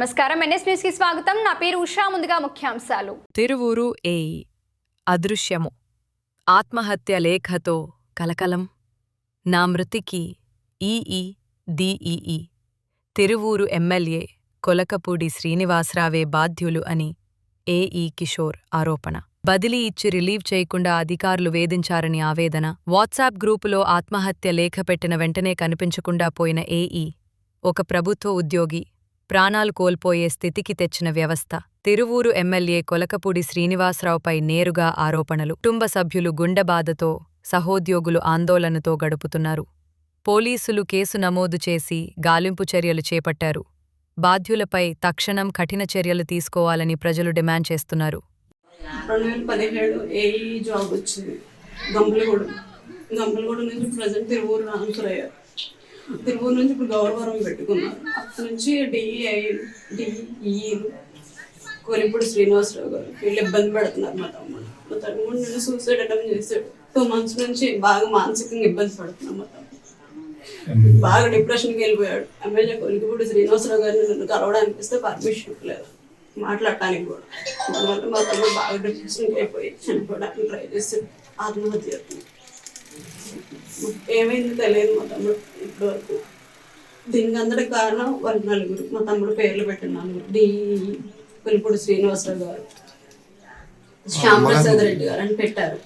నమస్కారం. ఎన్ఎస్ న్యూస్కి స్వాగతం. నా పేరు ఉషా. ముందుగా ముఖ్యాంశాలు. తిరువూరు ఏ అదృశ్యము. ఆత్మహత్య లేఖతో కలకలం. నా మృతికి EE DEE Tiruvuru MLA Kolakapudi శ్రీనివాసరావే బాధ్యులు అని ఏఈ కిషోర్ ఆరోపణ. బదిలీ ఇచ్చి రిలీవ్ చేయకుండా అధికారులు వేధించారని ఆవేదన. వాట్సాప్ గ్రూపులో ఆత్మహత్య లేఖ పెట్టిన వెంటనే కనిపించకుండా పోయిన ఏఈ ఒక ప్రభుత్వ ఉద్యోగి ప్రాణాలు కోల్పోయే స్థితికి తెచ్చిన వ్యవస్థ. తిరువూరు ఎమ్మెల్యే కొలకపూడి శ్రీనివాసరావుపై నేరుగా ఆరోపణలు. కుటుంబ సభ్యులు గుండెబాధతో సహోద్యోగులు ఆందోళనతో గడుపుతున్నారు. పోలీసులు కేసు నమోదు చేసి గాలింపు చర్యలు చేపట్టారు. బాధ్యులపై తక్షణం కఠిన చర్యలు తీసుకోవాలని ప్రజలు డిమాండ్ చేస్తున్నారు. రెండు వేల పదిహేడు ఏఈ జాబ్ వచ్చింది. గంపలగూడెం. గంపలగూడెం నుంచి ప్రజెంట్ తిరువూరు ట్రాన్స్ఫర్ అయ్యారు తిరువూరు నుంచి ఇప్పుడు గౌరవరం పెట్టుకున్నారు అక్కడి నుంచి డిఈఐ డిఈ కోలిపూడి శ్రీనివాసరావు గారు వీళ్ళు ఇబ్బంది పెడుతున్నారు మా తమ్ముడు. మా తమ్ముడు నేను సూసైడ్ అటెంప్ట్ చేశాడు. టూ మంత్స్ నుంచి బాగా మానసికంగా ఇబ్బంది పడుతున్నాం మా తమ్ముడు. బాగా డిప్రెషన్కి వెళ్ళిపోయాడు. ఎమ్మెల్యే కొలిపూడి శ్రీనివాసరావు గారిని నన్ను కలవడానికి ఇస్తే పర్మిషన్ ఇవ్వలేదు. మాట్లాడటానికి కూడా. దానివల్ల మా తమ్ముడు బాగా డిప్రెషన్కి అయిపోయి చనిపోవడానికి ట్రై చేస్తాడు ఆత్మహత్య చేసుకున్నాడు. ఏమైందో తెలియదు మా తమ్ముడు ఇప్పటి వరకు దీనికి అందరికి కారణం వాళ్ళ నలుగురు. మా తమ్ముడు పేర్లు పెట్టిన నలుగురు. డి. కొలిపూడి శ్రీనివాసరావు గారు. శ్యామ్ ప్రసాద్ రెడ్డి గారు అని పెట్టారు.